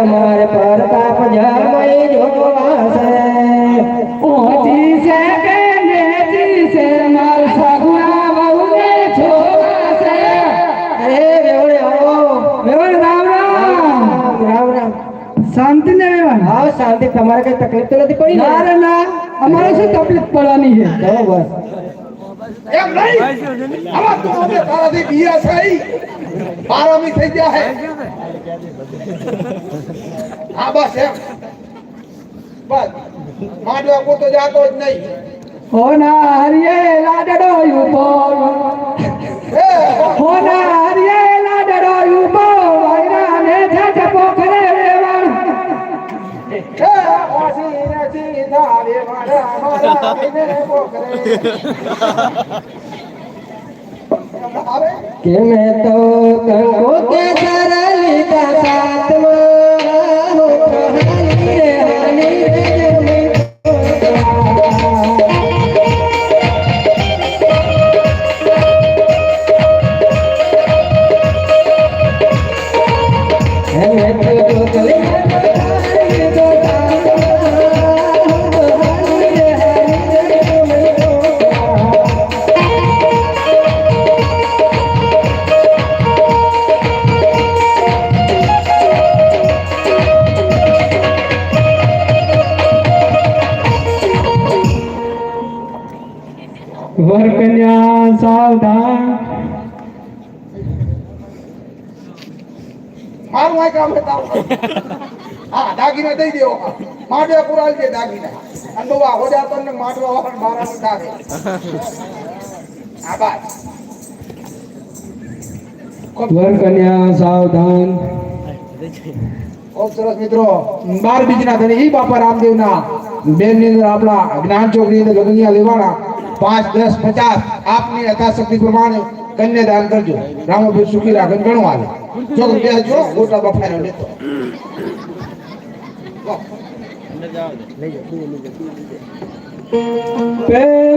તમાર પ્રતાપ જમય જોવાસે પહોંચી છે કે નેચી છે માર સગુણા બહુને છોવાસે અરે વેવડે આવો. વેવડ રામ રામ. રામ રામ. શાંતિ ને વેવડ હા શાંતિ. તમારે કઈ તકલીફ તો નથી પડી ના? ના. અમારે શું તકલીફ પડવાની છે? બરોબર. એમ નહીં? આમાં તો અમે તારાથી બિયા સાઈ બારામી થઈ ગયા હે. હા બસ એમ. બસ. માંડવા પોતો જાતો જ નહીં. હોના હરિયે લાડડો યુબો હે હોના હરિયે લાડડો યુબો વાયરા ને છે પોખરે રેવાણ હે વાસી ને સીધા રે મારા મારા વિને પોકરે કે મેં તો કંકો કે સરલિતા સાતમાં હો હાલી રે હાલી રે જમી. હે મેં તો વર કન્યા સાવધાન મારું આ કામ હતા હા દાગીના દઈ દેવો. માટવા પુરાલ દે દાગીના. અને બહુ આ હોજા તમને માટવા વાળા મારા દાગે આભાર બસ વર કન્યા સાવધાન. ખૂબ સરસ મિત્રો. બાર બીજના ધણી. ઈ બાપા રામદેવના. બેનની અંદર આપણા જ્ઞાન ચોકની અંદર લગ્નિયા લેવાના પાંચ દસ પચાસ આપની યથાશક્તિ પ્રમાણે કન્યાદાન કરજો. રામભાઈ સુખી રાખે ઘણું આવે ચોક બેસજો ગોટા બફાયો લેતો પેલા રે